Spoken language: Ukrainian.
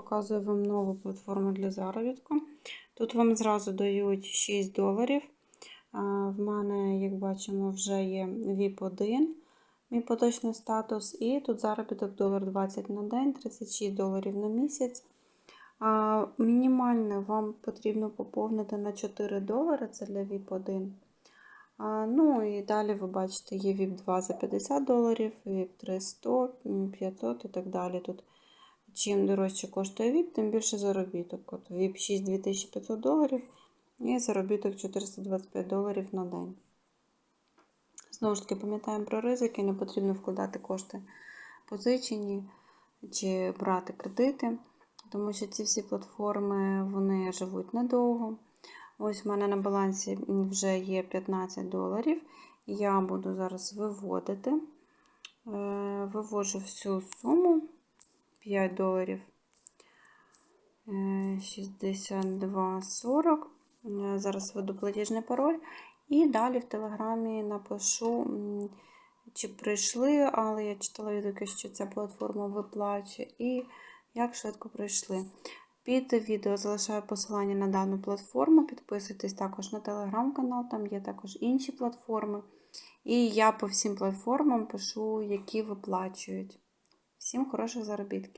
Показую вам нову платформу для заробітку. Тут вам зразу дають 6 доларів. В мене, як бачимо, вже є VIP1, мій поточний статус, і тут заробіток $1.20 на день, 36 доларів на місяць. А, Мінімально вам потрібно поповнити на 4 долари, це для VIP1. Ну і далі ви бачите, є VIP2 за 50 доларів, VIP3 100, 500 і так далі. Тут чим дорожче коштує VIP, тим більше заробіток. От VIP 6 2500 доларів і заробіток 425 доларів на день. Знову ж таки, пам'ятаємо про ризики, не потрібно вкладати кошти позичені чи брати кредити, тому що ці всі платформи вони живуть недовго. Ось у мене на балансі вже є 15 доларів. Я буду зараз виводити. Е, Вивожу всю суму 5 доларів Е, 62,40. Е, Зараз введу платіжний пароль. І далі в телеграмі напишу, чи прийшли, але я читала відгуки, що ця платформа виплачує, і як швидко прийшли. Під відео залишаю посилання на дану платформу. Підписуйтесь також на телеграм-канал, там є також інші платформи. І я по всім платформам пишу, які виплачують. Всім хороших заробітків!